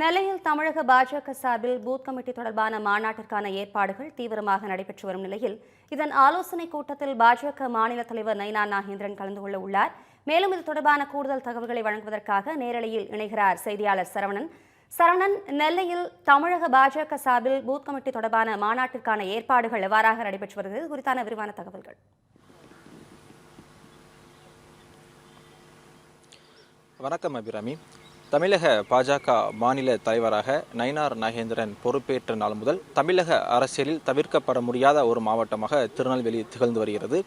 நெல்லையில் தமிழக பாஜக சார்பில் பூத் கமிட்டி தொடர்பான மாநாட்டிற்கான ஏற்பாடுகள் தீவிரமாக நடைபெற்று வரும் நிலையில் இதன் ஆலோசனைக் கூட்டத்தில் பாஜக மாநில தலைவர் நைனா நாகேந்திரன் கலந்து கொள்ள உள்ளார். மேலும் இது தொடர்பான கூடுதல் தகவல்களை வழங்குவதற்காக நேரலையில் இணைகிறார் செய்தியாளர் சரவணன். சரவணன் நெல்லையில் தமிழக பாஜக சார்பில் பூத் கமிட்டி தொடர்பான மாநாட்டிற்கான ஏற்பாடுகள் எவ்வாறாக நடைபெற்று வருகிறது குறித்தான விரிவான தகவல்கள். வணக்கம் அபிராமி. தமிழக பாஜக மாநில தலைவராக நயினார் நாகேந்திரன் பொறுப்பேற்ற நாள் முதல் தமிழக அரசியலில் தவிர்க்கப்பட முடியாத ஒரு மாவட்டமாக திருநெல்வேலி திகழ்ந்து வருகிறது.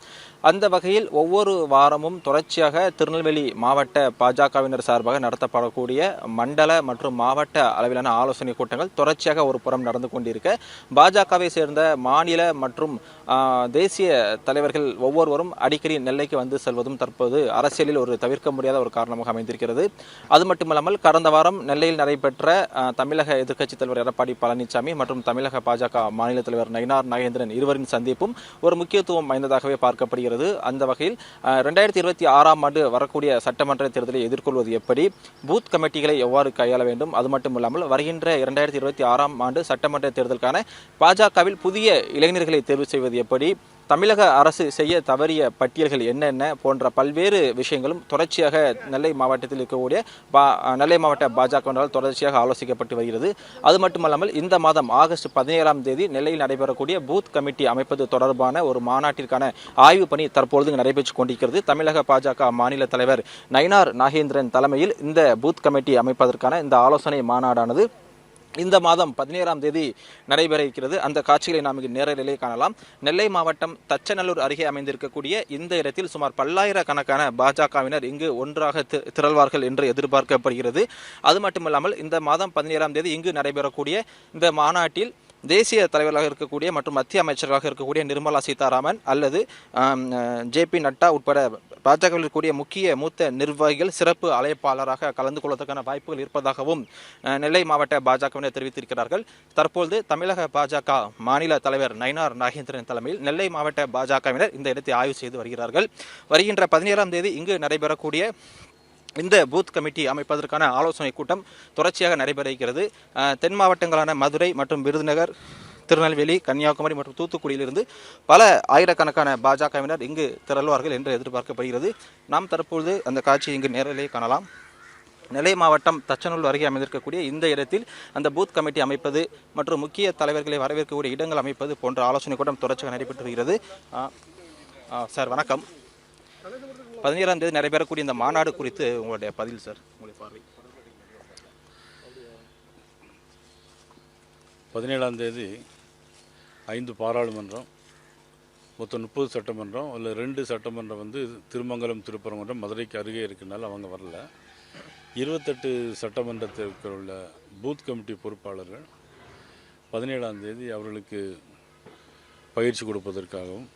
அந்த வகையில் ஒவ்வொரு வாரமும் தொடர்ச்சியாக திருநெல்வேலி மாவட்ட பாஜகவினர் சார்பாக நடத்தப்படக்கூடிய மண்டல மற்றும் மாவட்ட அளவிலான ஆலோசனை கூட்டங்கள் தொடர்ச்சியாக ஒரு புறம் நடந்து கொண்டிருக்க பாஜகவை சேர்ந்த மாநில மற்றும் தேசிய தலைவர்கள் ஒவ்வொருவரும் அடிக்கடி நெல்லைக்கு வந்து செல்வதும் தற்போது அரசியலில் ஒரு தவிர்க்க முடியாத ஒரு காரணமாக அமைந்திருக்கிறது. அது மட்டுமல்லாமல் கடந்த வாரம் நெல்லையில் நடைபெற்ற தமிழக எதிர்க்கட்சித் தலைவர் எடப்பாடி பழனிசாமி மற்றும் தமிழக பாஜக மாநில தலைவர் நயினார் நாகேந்திரன் இருவரின் சந்திப்பும் ஒரு முக்கியத்துவம் வாய்ந்ததாகவே பார்க்கப்படுகிறது. அந்த வகையில் ரெண்டாயிரத்தி இருபத்தி ஆறாம் ஆண்டு வரக்கூடிய சட்டமன்ற தேர்தலை எதிர்கொள்வது எப்படி? பூத் கமிட்டிகளை எவ்வாறு கையாள வேண்டும்? அது மட்டும் இல்லாமல் வருகின்ற இரண்டாயிரத்தி இருபத்தி ஆறாம் ஆண்டு சட்டமன்ற தேர்தலுக்கான பாஜகவில் புதிய இளைஞர்களை தேர்வு செய்வது எப்படி? தமிழக அரசு செய்ய தவறிய பட்டியல்கள் என்னென்ன போன்ற பல்வேறு விஷயங்களும் தொடர்ச்சியாக நெல்லை மாவட்டத்தில் இருக்கக்கூடிய பா நெல்லை மாவட்ட பாஜகவினரால் தொடர்ச்சியாக ஆலோசிக்கப்பட்டு வருகிறது. அது மட்டுமல்லாமல் இந்த மாதம் ஆகஸ்ட் பதினேழாம் தேதி நெல்லையில் நடைபெறக்கூடிய பூத் கமிட்டி அமைப்பது தொடர்பான ஒரு மாநாட்டிற்கான ஆய்வு பணி தற்பொழுது நடைபெற்று கொண்டிருக்கிறது. தமிழக பாஜக மாநில தலைவர் நயினார் நாகேந்திரன் தலைமையில் இந்த பூத் கமிட்டி அமைப்பதற்கான இந்த ஆலோசனை மாநாடானது இந்த மாதம் பதினேழாம் தேதி நடைபெற இருக்கிறது. அந்த காட்சிகளை நாம் இங்கு நேரடியிலே காணலாம். நெல்லை மாவட்டம் தச்சநல்லூர் அருகே அமைந்திருக்கக்கூடிய இந்த இடத்தில் சுமார் பல்லாயிரக்கணக்கான பாஜகவினர் இங்கு ஒன்றாக தி- திரள்வார்கள் என்று எதிர்பார்க்கப்படுகிறது. அது மட்டுமல்லாமல் இந்த மாதம் பதினேழாம் தேதி இங்கு நடைபெறக்கூடிய இந்த மாநாட்டில் தேசிய தலைவர்களாக இருக்கக்கூடிய மற்றும் மத்திய அமைச்சர்களாக இருக்கக்கூடிய நிர்மலா சீதாராமன் அல்லது ஜே பி நட்டா உட்பட பாஜகவில் இருக்கக்கூடிய முக்கிய மூத்த நிர்வாகிகள் சிறப்பு அழைப்பாளராக கலந்து கொள்வதற்கான வாய்ப்புகள் இருப்பதாகவும் நெல்லை மாவட்ட பாஜகவினர் தெரிவித்திருக்கிறார்கள். தற்பொழுது தமிழக பாஜக மாநில தலைவர் நயினார் நாகேந்திரன் தலைமையில் நெல்லை மாவட்ட பாஜகவினர் இந்த இடத்தை ஆய்வு செய்து வருகிறார்கள். வருகின்ற பதினேழாம் தேதி இங்கு நடைபெறக்கூடிய இந்த பூத் கமிட்டி அமைப்பதற்கான ஆலோசனை கூட்டம் தொடர்ச்சியாக நடைபெற இருக்கிறது தென் மாவட்டங்களான மதுரை மற்றும் விருதுநகர் திருநெல்வேலி கன்னியாகுமரி மற்றும் தூத்துக்குடியிலிருந்து பல ஆயிரக்கணக்கான பாஜகவினர் இங்கு திரள்வார்கள் என்று எதிர்பார்க்கப்படுகிறது. நாம் தற்பொழுது அந்த காட்சியை இங்கு நேரிலே காணலாம். நெல்லை மாவட்டம் தச்சநூல் அருகே அமைந்திருக்கக்கூடிய இந்த இடத்தில் அந்த பூத் கமிட்டி அமைப்பது மற்றும் முக்கிய தலைவர்களை வரவேற்கக்கூடிய இடங்கள் அமைப்பது போன்ற ஆலோசனை கூட்டம் தொடர்ச்சியாக நடைபெற்று வருகிறது சார் வணக்கம். பதினேழாம் தேதி நடைபெறக்கூடிய இந்த மாநாடு குறித்து உங்களுடைய பதில் சார் உங்களுடைய பார்வை. பதினேழாம் தேதி ஐந்து பாராளுமன்றம் மொத்தம் முப்பது சட்டமன்றம் அதில் ரெண்டு சட்டமன்றம் வந்து திருமங்கலம் திருப்பரங்குன்றம் மதுரைக்கு அருகே இருக்கனால அவங்க வரல. இருபத்தெட்டு சட்டமன்றத்திற்கு உள்ள பூத் கமிட்டி பொறுப்பாளர்கள் பதினேழாம் தேதி அவர்களுக்கு பயிற்சி கொடுப்பதற்காகவும்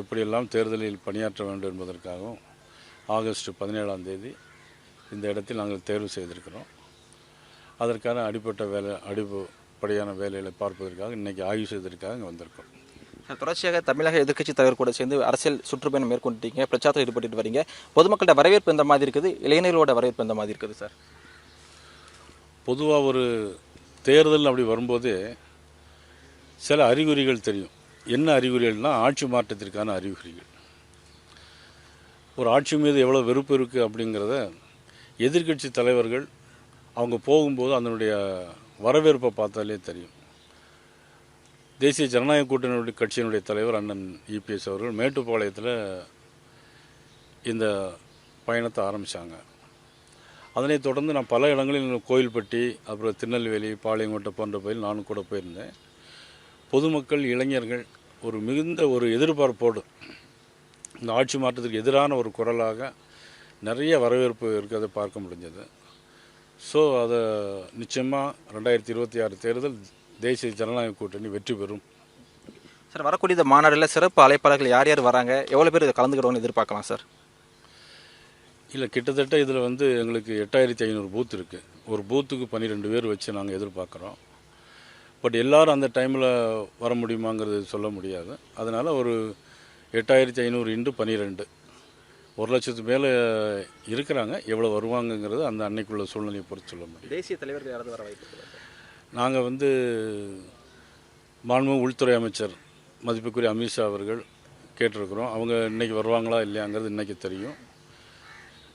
எப்படியெல்லாம் தேர்தலில் பணியாற்ற வேண்டும் என்பதற்காகவும் ஆகஸ்ட் பதினேழாம் தேதி இந்த இடத்தில் நாங்கள் தேர்வு செய்திருக்கிறோம். அதற்கான அடிப்பட்ட வேலை அடிப்பு அடிப்படையான வேலைகளை பார்ப்பதற்காக இன்னைக்கு ஆய்வு செய்வதற்காக இங்கே வந்திருக்கோம். தொடர்ச்சியாக தமிழக எதிர்க்கட்சி தலைவர் கூட சேர்ந்து அரசியல் சுற்றுப்பயணம் மேற்கொண்டுட்டீங்க பிரச்சாரத்தில் ஈடுபட்டு வரீங்க. பொதுமக்களோட வரவேற்பு எந்த மாதிரி இருக்குது? இளைஞர்களோட வரவேற்பு எந்த மாதிரி இருக்குது சார்? பொதுவாக ஒரு தேர்தல் அப்படி வரும்போதே சில அறிகுறிகள் தெரியும். என்ன அறிகுறிகள்னா ஆட்சி மாற்றத்திற்கான அறிகுறிகள். ஒரு ஆட்சி மீது எவ்வளோ வெறுப்பு இருக்குது அப்படிங்கிறத எதிர்க்கட்சி தலைவர்கள் அவங்க போகும்போது அதனுடைய வரவேற்பை பார்த்தாலே தெரியும். தேசிய ஜனநாயக கூட்டணியுடைய கட்சியினுடைய தலைவர் அண்ணன் இபிஎஸ் அவர்கள் மேட்டுப்பாளையத்தில் இந்த பயணத்தை ஆரம்பித்தாங்க அதனைத் தொடர்ந்து நான் பல இடங்களில் கோயில்பட்டி அப்புறம் திருநெல்வேலி பாளையங்கோட்டை போன்ற பயில் நானும் கூட போயிருந்தேன். பொதுமக்கள் இளைஞர்கள் ஒரு மிகுந்த ஒரு எதிர்பார்ப்போடு இந்த ஆட்சி மாற்றத்துக்கு எதிரான ஒரு குரலாக நிறைய வரவேற்பு இருக்கிறதை பார்க்க முடிஞ்சது. ஸோ அதை நிச்சயமாக ரெண்டாயிரத்தி இருபத்தி ஆறு தேர்தல் தேசிய ஜனநாயக கூட்டணி வெற்றி பெறும். சார் வரக்கூடிய இந்த மாநாடுல சிறப்பு அழைப்பாளர்கள் யார் யார் வராங்க? எவ்வளோ பேர் இதை கலந்துக்கிறோன்னு எதிர்பார்க்கலாம் சார்? இல்லை கிட்டத்தட்ட இதில் வந்து எங்களுக்கு எட்டாயிரத்தி ஐநூறு பூத் இருக்குது ஒரு பூத்துக்கு பன்னிரெண்டு பேர் வச்சு நாங்கள் எதிர்பார்க்குறோம். பட் எல்லாரும் அந்த டைமில் வர முடியுமாங்கிறது சொல்ல முடியாது. அதனால் ஒரு எட்டாயிரத்தி ஐநூறு இன்ட்டு பன்னிரெண்டு. ஒரு லட்சத்துக்கு மேலே இருக்கிறாங்க. எவ்வளோ வருவாங்கங்கிறது அந்த அன்னைக்குள்ள சூழ்நிலையை பொறுத்து சொல்ல முடியும். தேசிய தலைவர்கள் யாராவது வர வாய்ப்பு? நாங்கள் வந்து மாண்பு உள்துறை அமைச்சர் மதிப்புக்குரிய அமித்ஷா அவர்கள் கேட்டிருக்கிறோம். அவங்க இன்னைக்கு வருவாங்களா இல்லையாங்கிறது இன்னைக்கு தெரியும்.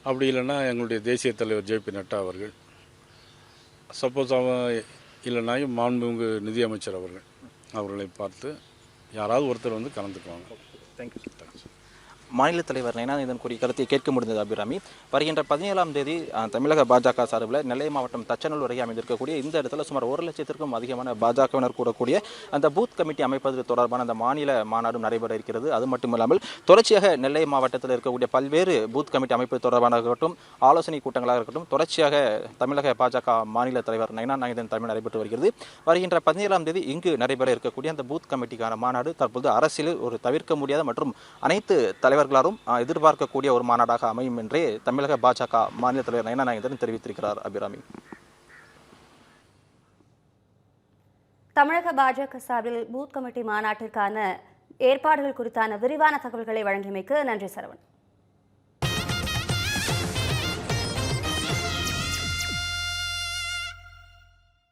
அப்படி இல்லைன்னா எங்களுடைய தேசிய தலைவர் ஜே பி நட்டா அவர்கள் சப்போஸ் அவன் இல்லைனாயும் மாண்புமிகு நிதியமைச்சர் அவர்கள் அவர்களை பார்த்து யாராவது ஒருத்தர் வந்து கலந்துக்குவாங்க. தேங்க்யூ மாநில தலைவர் நயனானந்தன் கூறிய கருத்தை கேட்க முடிந்தது அபிராமி. வருகின்ற பதினேழாம் தேதி தமிழக பாஜக சார்பில் நெல்லை மாவட்டம் தச்சநல்லூர் வரை அமைந்திருக்கக்கூடிய இந்த இடத்துல சுமார் ஒரு லட்சத்திற்கும் அதிகமான பாஜகவினர் கூடக்கூடிய அந்த பூத் கமிட்டி அமைப்பது தொடர்பான அந்த மாநில மாநாடும் நடைபெற இருக்கிறது. அது மட்டுமில்லாமல் தொடர்ச்சியாக நெல்லை மாவட்டத்தில் இருக்கக்கூடிய பல்வேறு பூத் கமிட்டி அமைப்பு தொடர்பான இருக்கட்டும் ஆலோசனை கூட்டங்களாக இருக்கட்டும் தொடர்ச்சியாக தமிழக பாஜக மாநில தலைவர் நயனா நாயகன் தலைமை நடைபெற்று வருகிறது. வருகின்ற பதினேழாம் தேதி இங்கு நடைபெற இருக்கக்கூடிய அந்த பூத் கமிட்டிக்கான மாநாடு தற்போது அரசியலில் ஒரு தவிர்க்க முடியாத மற்றும் அனைத்து தலைவர் அஹ், எதிர்பார்க்கக்கூடிய ஒரு மாநாடாக அமையும் என்றே தமிழக பாஜக மாநில தலைவர் நயனாநாயகன் தெரிவித்திருக்கிறார் அபிராமி. தமிழக பாஜக சார்பில் பூத் கமிட்டி மாநாட்டிற்கான ஏற்பாடுகள் குறித்தான விரிவான தகவல்களை வழங்கியமைக்கு நன்றி சரவணன்.